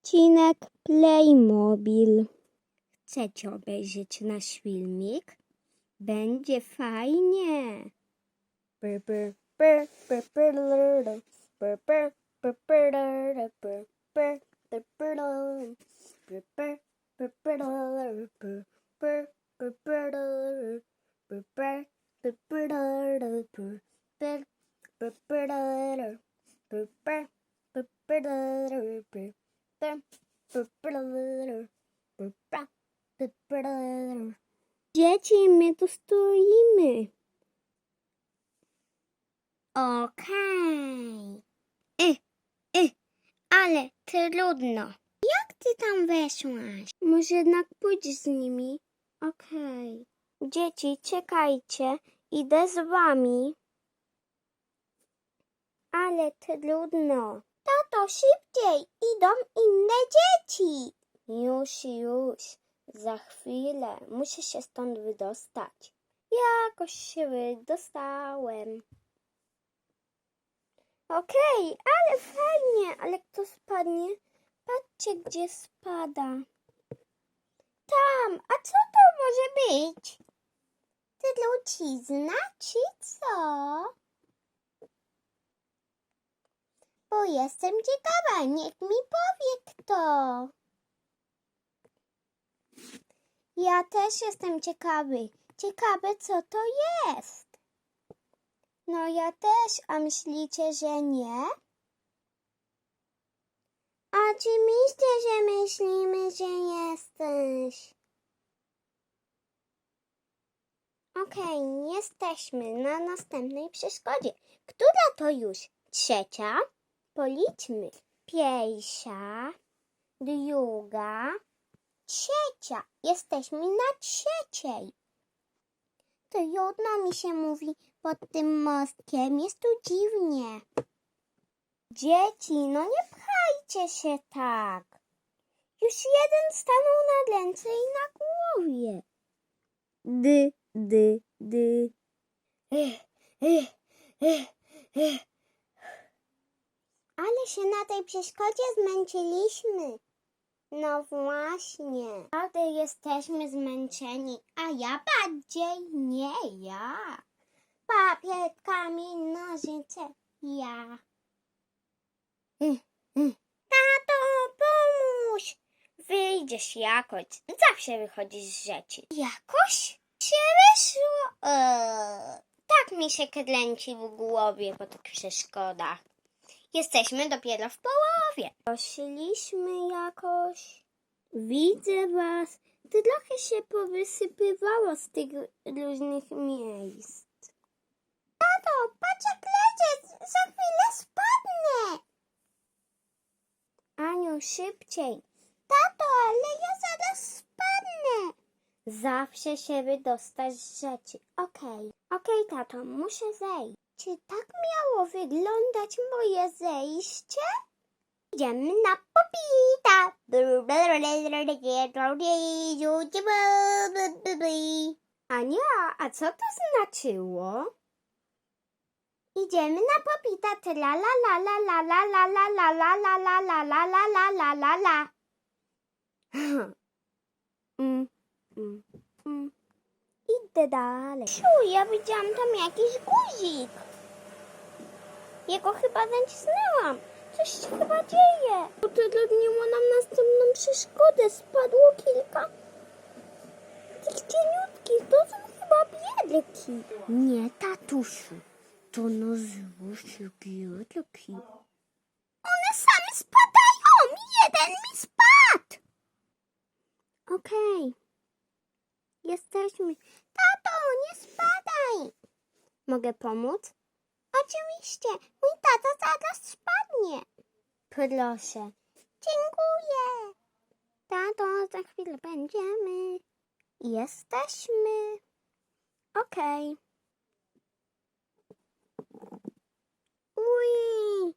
odcinek Playmobil. Chcecie obejrzeć nasz filmik? Będzie fajnie. Dzieci, my tu stoimy. Okej. Okay. Y, y, ale trudno. Jak ty tam weszłaś? Może jednak pójdziesz z nimi? Okej. Okay. Dzieci, czekajcie. Idę z wami. Ale trudno. Tato, szybciej! Idą inne dzieci! Już, już. Za chwilę. Muszę się stąd wydostać. Jakoś się wydostałem. Okej, ale fajnie. Ale kto spadnie? Patrzcie, gdzie spada. Tam. A co to może być? Trucizna czy co? Bo jestem ciekawa, niech mi powie kto. Ja też jestem ciekawy. Ciekawe, co to jest. No ja też, a myślicie, że nie? Oczywiście, że myślimy, że jesteś. Okej, jesteśmy na następnej przeszkodzie. Która to już? Trzecia? Policzmy. Pierwsza, druga, trzecia. Jesteśmy na trzeciej. Trudno mi się mówi pod tym mostkiem. Jest tu dziwnie. Dzieci, no nie pchajcie się tak. Już jeden stanął na ręce i na głowie. Dy, dy, dy. Ech, ech, ech, ech. Ale się na tej przeszkodzie zmęczyliśmy. No właśnie. Naprawdę jesteśmy zmęczeni, a ja bardziej nie ja. Papier, kamień, nożyce, ja. Tato, pomóż! Wyjdziesz jakoś. Zawsze wychodzisz z rzeczy. Jakoś się wyszło. Eee, tak mi się kręci w głowie po tych przeszkodach. Jesteśmy dopiero w połowie. Poszliśmy jakoś. Widzę was. Trochę się powysypywało z tych różnych miejsc. Tato, patrz jak lecie. Za chwilę spadnę. Aniu, szybciej. Tato, ale ja zaraz spadnę. Zawsze się wydostać z rzeczy. Okej, okej, tato, muszę zejść. Czy tak miało wyglądać moje zejście? Idziemy na popita. Ania, a co to znaczyło? Idziemy na popita. Tra la la la la la la la la la la la la la la la la la la. Idę dalej. Siu, ja widziałam tam jakiś guzik. Jego chyba nacisnęłam. Coś się chyba dzieje. Utrudniło nam następną przeszkodę. Spadło kilka tych cieniutkich. To są chyba biedlki. Nie, tatusiu. To nazywa się biedlki. One same spadają. Jeden mi spadł. Okej. Jesteśmy. Tato, nie spadaj. Mogę pomóc? Oczywiście. Mój tata zaraz spadnie. Proszę. Dziękuję. Tato, za chwilę będziemy. Jesteśmy. Okej. Ui.